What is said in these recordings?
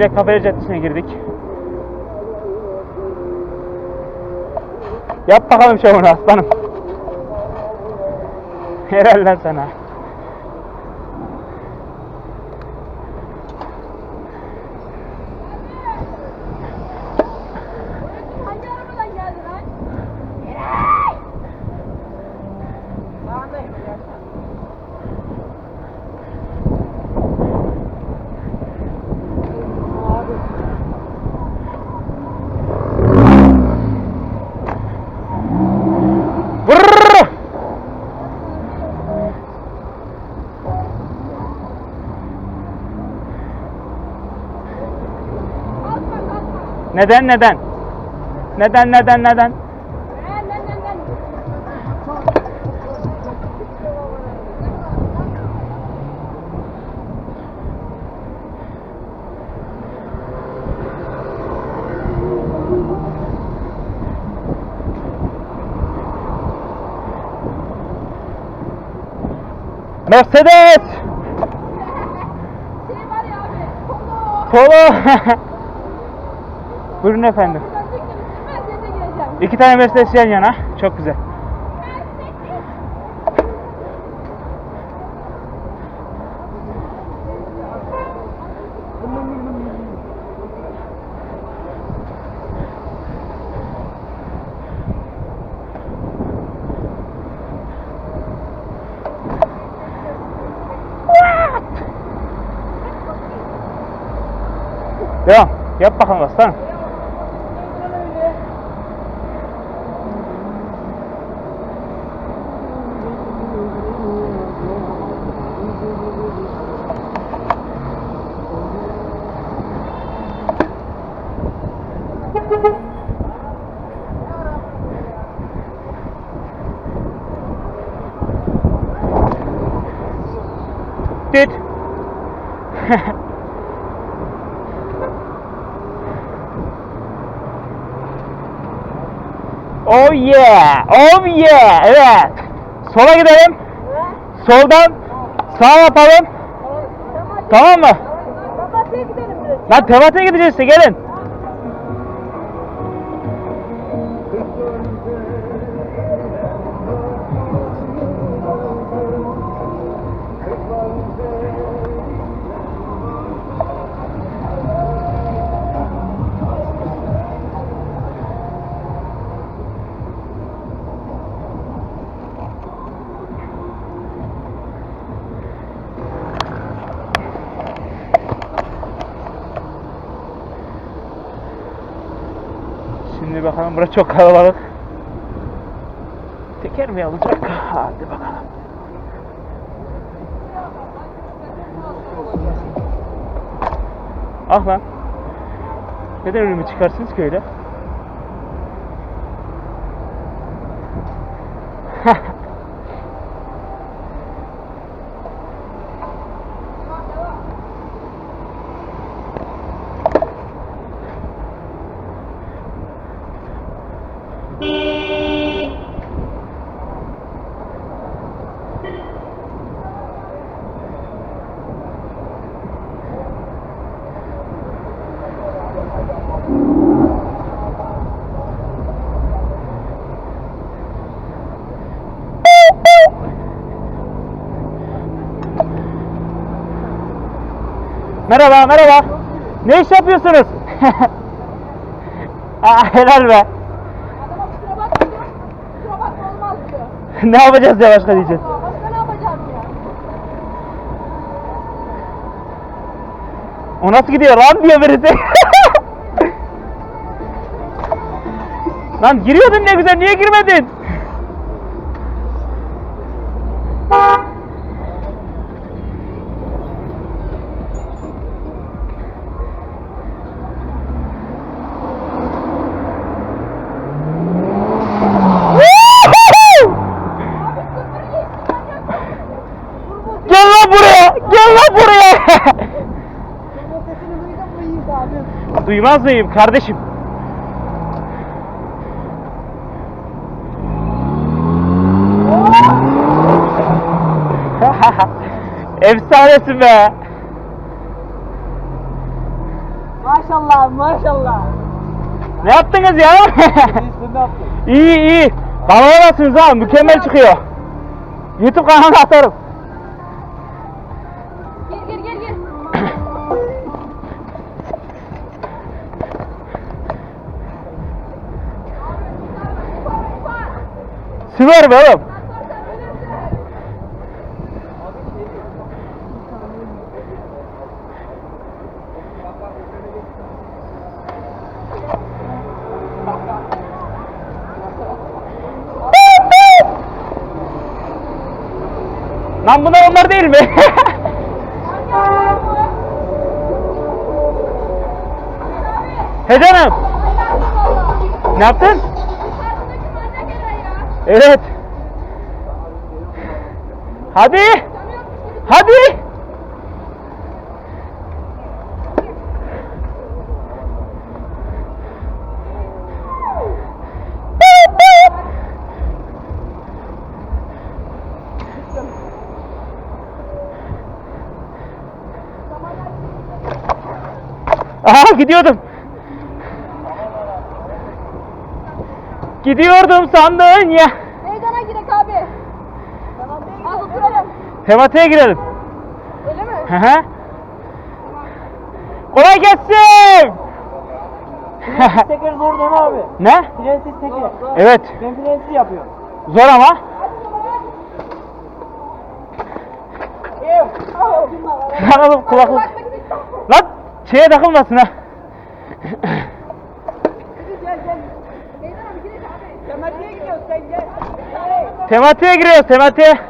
Yine Kafeli Caddesi'ne girdik. Yap bakalım şovunu aslanım. Helal lan sana. Neden neden? Neden neden neden? Mercedes! Şey var ya abi. Polo. Polo! Buyurun efendim. İki tane Mercedes yan yana. Çok güzel. Devam. Yap bakalım aslanım. Oh yeah. Oh yeah. Evet. Sola gidelim. Soldan sağ yapalım. Tamam mı? Lan Tevat'a gideceğiz gelin. Burası çok kalabalık. Teker mi alacak? Hadi bakalım. Ah lan. Neden önümü çıkarsınız ki öyle? Merhaba, merhaba. Ne iş yapıyorsunuz? Aa, helal be. Adama kusura bakma diyor. Kusura bakma olmaz diyor. ne yapacağız ya başka diyeceğiz. Aa, Başka ne yapacağım ya? O nasıl gidiyor lan diyor birisi. lan giriyordun ne güzel niye girmedin? Gel lan buraya! Gel lan buraya! Sesini duydun mu Yiğit abi? Duymaz mıyım kardeşim? Efsanesin be. maşallah. Ne yaptınız ya? İyi iyi. Kanalıma ha mükemmel çıkıyor. YouTube kanalına atarım. Be oğlum. Lan bunlar onlar değil mi? He canım. Ne yaptın? Evet. Hadi. Hadi. Aha gidiyordum. Gidiyordum sandın ya. Meydana girek abi. Hadi Tematiğe girelim. Öyle mi? Hı hı. Kolay gelsin. Teker zor değil mi abi? ne? Prenses teker. Evet. Ben prenses yapıyorum. Zor ama. Oğlum kulaklık. Lan şeye takılmasın ha. Tematiğe gidiyoruz sen gel. Tematiğe giriyoruz tematiğe.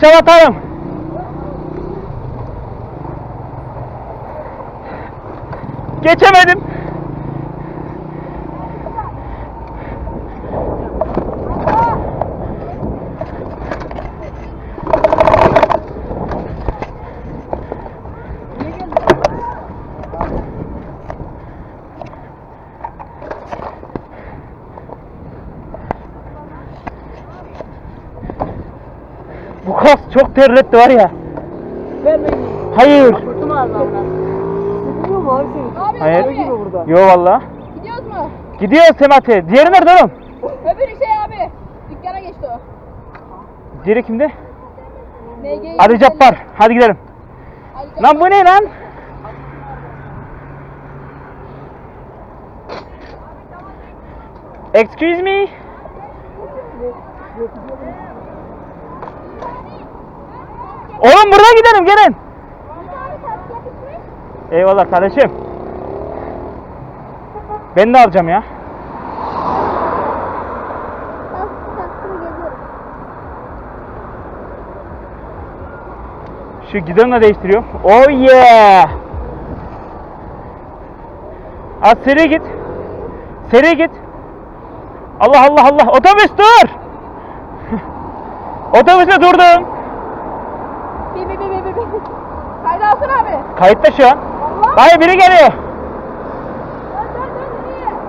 se mataron. Kas çok terletti var ya. Ver beni. Hayır. Kurtum ağzına. Sıkılıyor mu abi senin? Abi Hayır. Abi. burada. Yo valla. Gidiyoruz mu? Gidiyoruz Semati. Diğeri nerede oğlum? Öbürü şey abi. Dükkana geçti o. Diğeri kimde? MG. Ali Cabbar. Hadi gidelim. Cabbar. Lan bu ne lan? Excuse me. Oğlum buradan gidelim gelin. Eyvallah kardeşim. Ben de alacağım ya. Şu gidonla değiştiriyorum. Oh yeah. Az seri git. Seri git. Allah Allah Allah. Otobüs dur. Otobüse durdum. Bir bir bir bir bir. bir. Kaydı alsana abi. Kayıtta şu an. Allah. Hayır biri geliyor.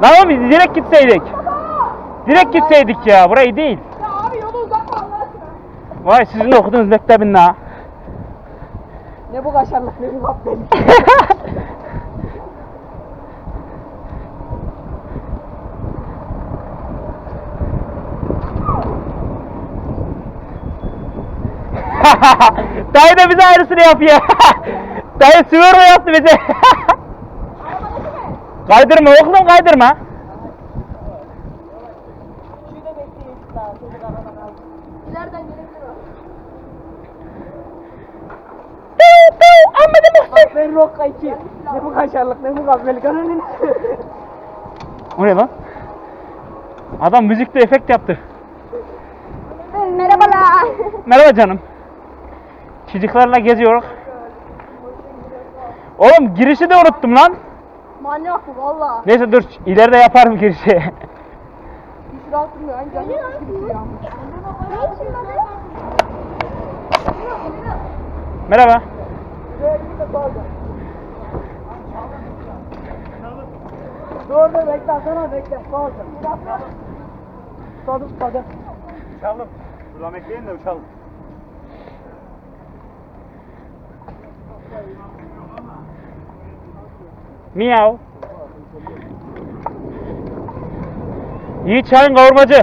Lan oğlum biz direkt gitseydik. Baba. Direkt gitseydik ya. Burayı değil. Ya abi yolu uzatma Allah aşkına. Vay sizin okuduğunuz mektebin ha. Ne bu kaşarlık ne bu kapten. Dayı da bize aynısını yapıyor. Dayı sıvırma yaptı bize. kaydırma oğlum kaydırma. İleriden gelebilir o. Ahmet'e Muhsin. Ben Rokka 2. Ne bu kaşarlık ne bu gafbelik ananın. O ne lan? Adam müzikte efekt yaptı. Merhabalar. Merhaba canım. Çocuklarla geziyoruz. Oğlum girişi de unuttum lan. Manyak bu valla. Neyse dur ileride yaparım girişi. Hiç rahat durmuyor. Aynı canım gibi duruyor. Merhaba. Dur dur bekle sana bekle. Kaldı. Tutadım tutadım. Uçalım. Buradan bekleyin de uçalım. Miyav. Yiğit Şahin kavurmacı.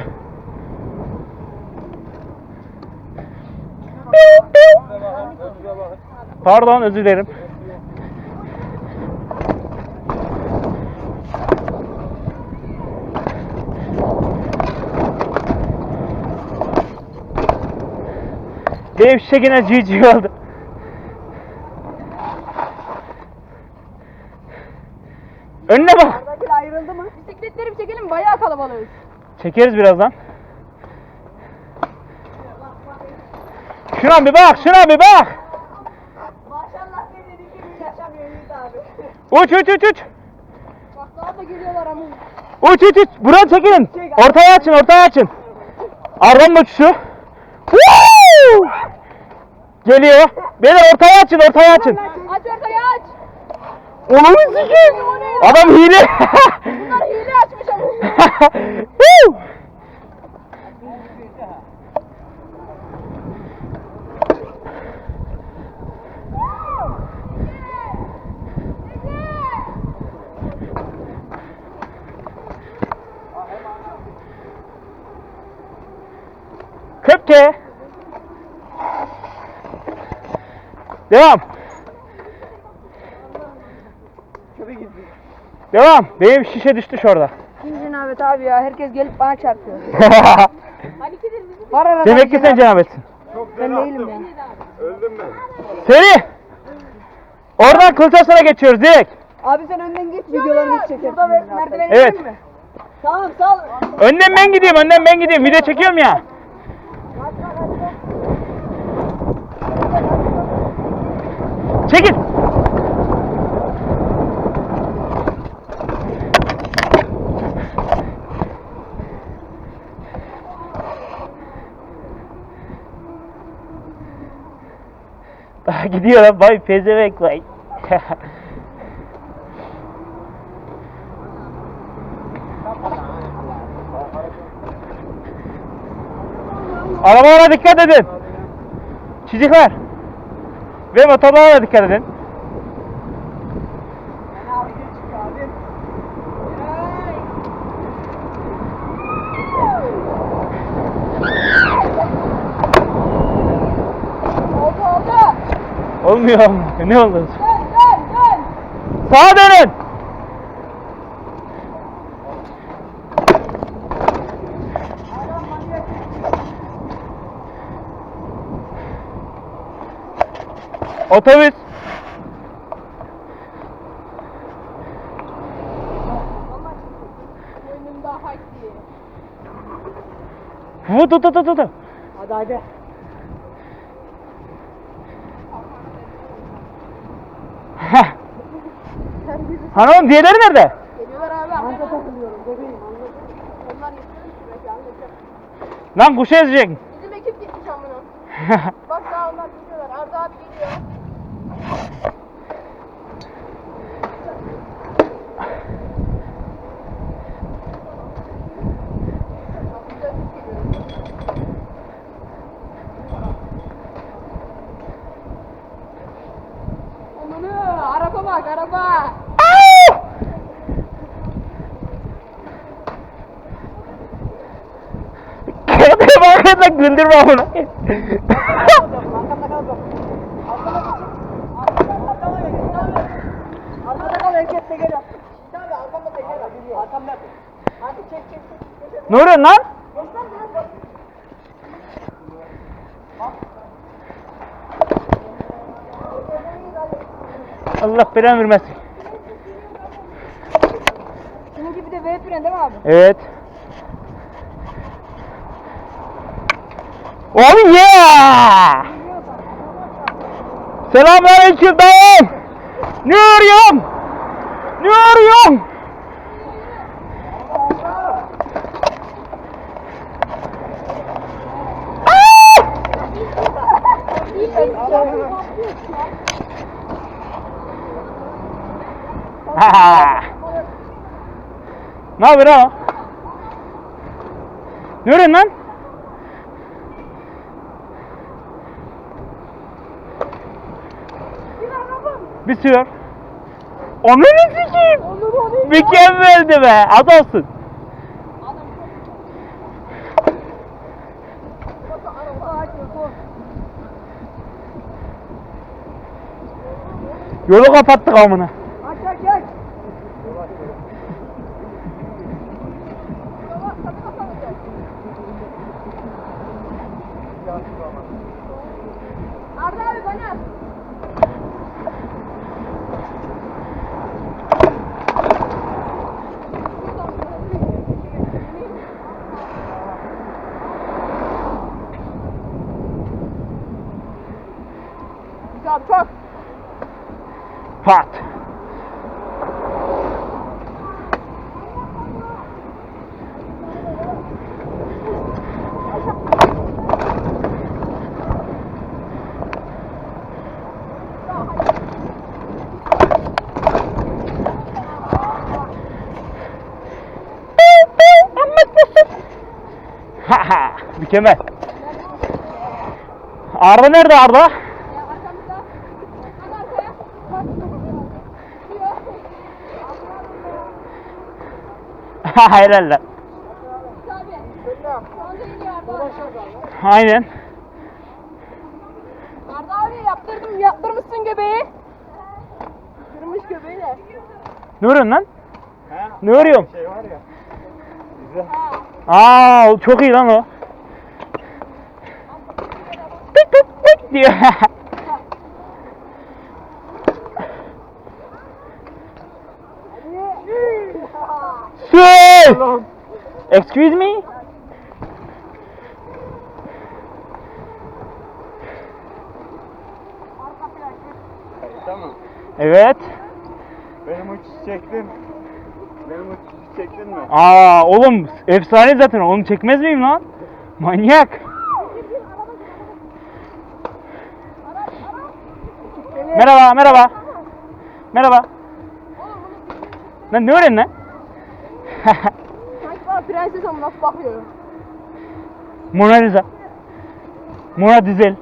Pardon özür dilerim. Benim yine cici oldu. Önüne bak. Buradaki ayrıldı mı? Bisikletleri bir çekelim bayağı kalabalığız. Çekeriz birazdan. Şuna bir bak, şuna bir bak. Maşallah senin dediğin gibi Yiğit abi. Uç uç uç uç. Bak daha da geliyorlar ama. Uç uç uç. Buradan çekilin. Ortaya açın, ortaya açın. Arabanın uçuşu. Geliyor. Beyler ortaya açın, ortaya açın. Onu sikeyim. Adam hile. Bunlar hile açmış ama. Woo! Köpke. Devam. Devam. Benim şişe düştü şurada. Kim cenabet abi ya herkes gelip bana çarpıyor. Var arada Demek ki sen cenabetsin. Çok Ben değilim ya. Öldüm ben. Seri. Oradan Kılıçarslan'a geçiyoruz direkt. Abi sen önden git videolarımızı çekersin. Burada mer- merdiven Evet. inelim mi? Tamam sal. Önden ben gideyim, önden ben gideyim. Video çekiyorum ya. Çekil. Daha gidiyor lan bay pezevenk vay. Arabalara dikkat edin. Çocuklar. Ve motorlara dikkat edin. Oldu oldu. Olmuyor. Ne oldu? Dön dön dön. Sağa dönün. Otobüs. Boynumda haydi. Vu tut tut tut tut. Hadi hadi. Hani oğlum diğerleri nerede? Geliyorlar abi. Anca takılıyorum bebeğim anladın. Onlar yetişmiş sürekli anlayacak. Lan kuşu ezecek. Bizim ekip gitmiş amına. Bak daha onlar gidiyorlar. Arda abi geliyor. Amanı araba bak araba. Kendine bakın da güldürme onu. Arkamda kal bak. Arkama geçin. Arkama arkama geçin abi. Arkada kal herkes teker yap. Abi arkamda teker yap. Arkamda yap. Hadi çek çek çek. ne oluyor lan? Allah belanı vermesin. Seninki bir de V fren değil mi abi? Evet. Oh yeah! Selamünaleyküm dayı. Ne arıyorsun? Ne arıyorsun? Ah! Ne haber ha? Ne öğren lan? Onu ne sikeyim? Mükemmeldi be. Adamsın. Yolu kapattık amına. Aç aç aç. Arda abi bana at. Güzel çok. Pat. Haha, mükemmel. Arda nerede Arda? Arda abi. Aynen. Arda abi yaptırdım. Yaptırmışsın göbeği. Kırmış göbeği de. Ne örüyorsun lan? He? Ne örüyorum? Şey var ya. Güzel. Aa çok iyi lan o. diyor. Sir! Excuse me? Tamam. Evet. Benim uçuş çektin. Benim uçuş çektin mi? Aa oğlum efsane zaten onu çekmez miyim lan? Manyak. Merhaba merhaba. Merhaba. Lan ne öğren lan? Sanki bana prenses ama nasıl bakıyor. Mona Lisa. Mona Dizel.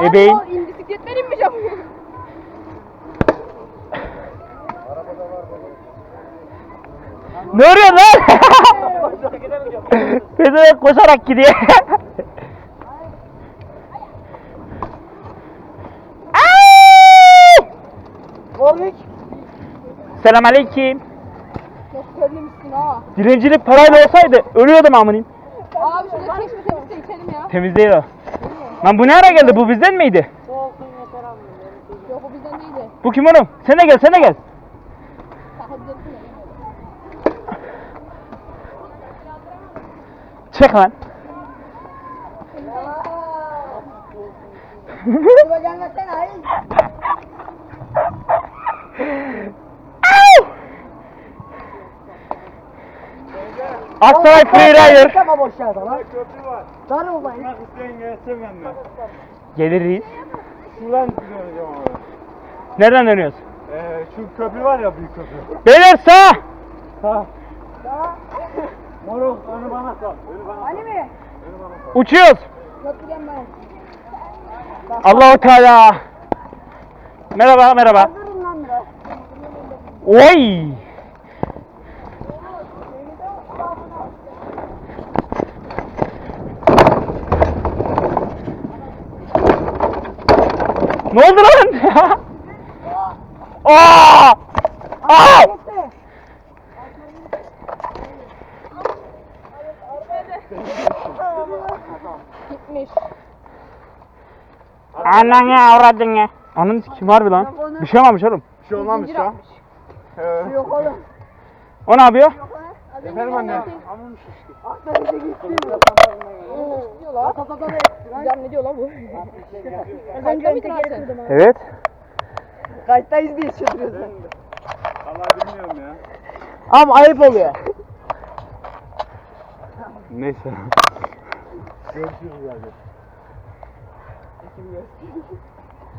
Ebeğin. Lan o in bisikletler inmiş ama. Ne örüyorsun lan? Pezevenk koşarak gidiyor. Warwick. Selamünaleyküm. Çok terlemişsin ha. Dilencilik parayla olsaydı ölüyordum amınım. Abi şurada çeşme temizle içelim ya. Temiz değil o. Lan bu ne ara geldi? Bu bizden miydi? Yok o bizden değildi. Bu kim oğlum? Sen de gel, sen de gel. Çek lan. Şuraya gelmesene hayır. Aksaray Freerider. Tamam boş yerde lan. Köprü var. Bak gelsin benimle. Geliriz. Şuradan döneceğim abi. Nereden dönüyoruz? Ee, şu köprü var ya büyük köprü. Beyler sağ. Ha. Moruk önü bana sal. Önü bana sal. Hani mi? Önü bana sal. Uçuyoruz. Köprüden ben. Allahu Teala. Merhaba, merhaba. Biraz. Oy! Ne oldu lan? Aa! Aa! Gitmiş. Ananı avradın ya. Ananı kim harbi lan? Bir şey olmamış oğlum. Bir şey olmamış lan. Ee, Yok oğlum. O ne yapıyor? Efendim anne. Atla bize gitti. diyor lan? Güzel ne diyor lan bu? Kanka mıydın abi sen? Evet. Kayıttayız diye çıldırıyorsun. Vallahi bilmiyorum ya. Ama ayıp oluyor. Neyse. Görüşürüz abi.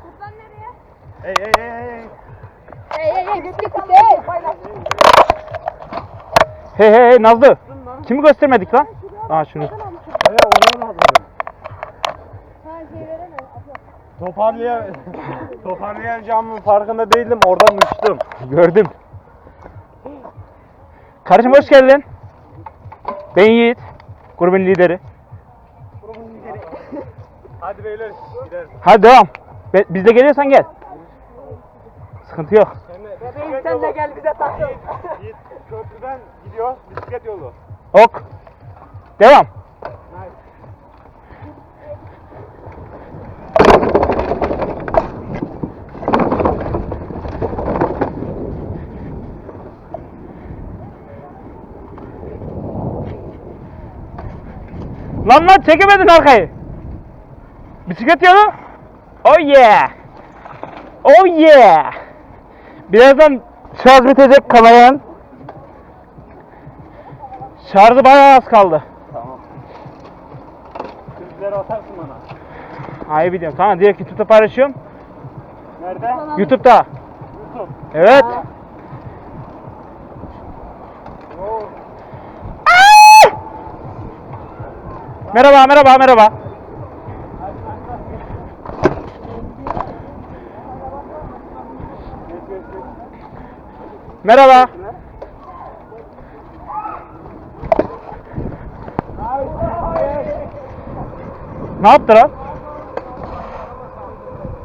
Buradan nereye? Hey hey hey hey. Hey hey hey bisiklet hey. Hey hey hey Nazlı. Kimi göstermedik lan? Aa şunu. Hey onu mu aldın? Ha şey veremem. Toparlaya toparlayacağımın farkında değildim. Oradan uçtum. Gördüm. Kardeşim hoş geldin. Ben Yiğit. Grubun lideri. Hadi beyler gidelim. Hadi devam. Be- Biz de geliyorsan gel. Sıkıntı yok. Bebeğim sen de gel bize takıl. Köprüden gidiyor bisiklet yolu. Ok. Devam. Lan lan çekemedin arkayı. Bisiklet yolu. Oh yeah. Oh yeah. Birazdan şarj bitecek kameranın. Şarjı bayağı az kaldı. Tamam. Sözleri atarsın bana. Hayır biliyorum. Tamam direkt YouTube'da paylaşıyorum. Nerede? YouTube'da. YouTube. Evet. Oo. Merhaba merhaba merhaba. Merhaba. Ne yaptı lan?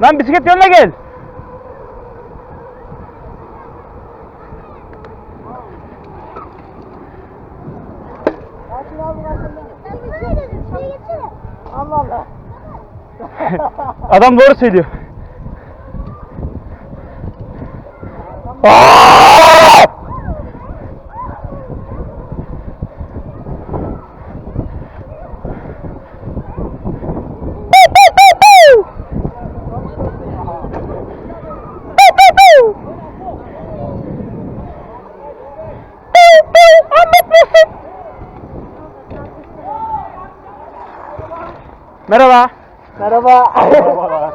Lan bisiklet yoluna gel. Allah Allah. Adam doğru söylüyor. Merhaba. Merhaba. Merhabalar.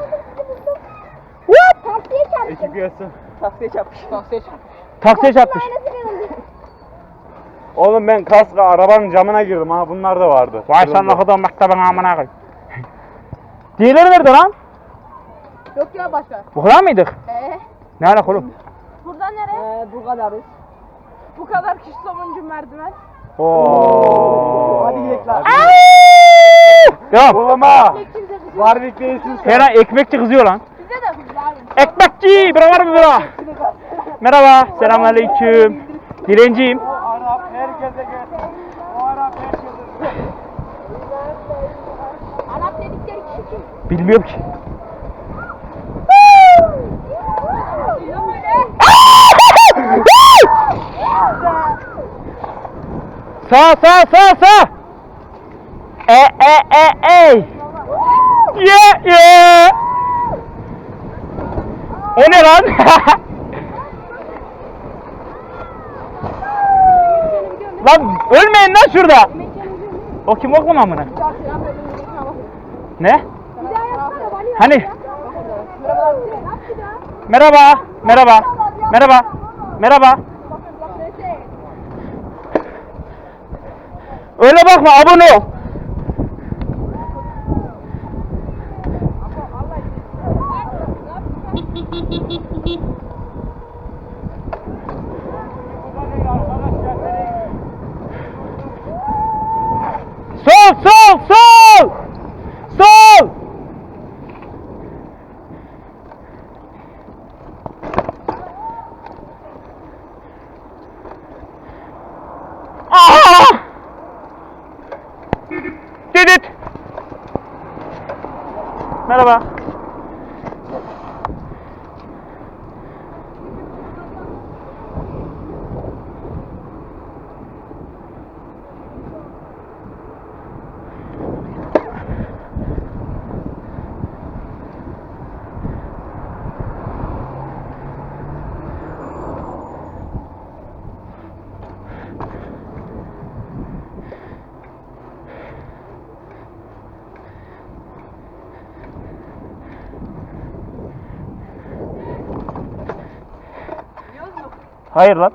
Taksiye çarptı. Ekip üyesi. Taksiye çarpmış. Taksiye çarpmış. Taksiye çarpmış. Oğlum ben kaskla arabanın camına girdim ha bunlar da vardı. Vay sen ne kadar mektebin amına koy. Diğerleri nerede lan? Yok ya başka. Bu kadar mıydık? Ee, Ne alaka oğlum? buradan nereye? Ee, bu kadarız. Bu kadar kişi sonuncu merdiven. Oo. Hadi gidelim lan. Kimse kızıyor. Warwick değilsin sen. Her an ekmekçi kızıyor lan. Bize de kızlar. Ekmekçi! Bira var mı bira? Merhaba. Selamünaleyküm. Dilenciyim. O Arap herkese gel. O Arap herkese. Arap dedikleri kişi kim? Bilmiyorum ki. Sağ sağ sağ sağ. E e e e. Ye ye. O ne lan? lan ölmeyin lan şurada. O kim oklama amına? Ne? Hani? Merhaba. Merhaba. Merhaba. Merhaba. Öyle bakma abone ol. Hayır lan.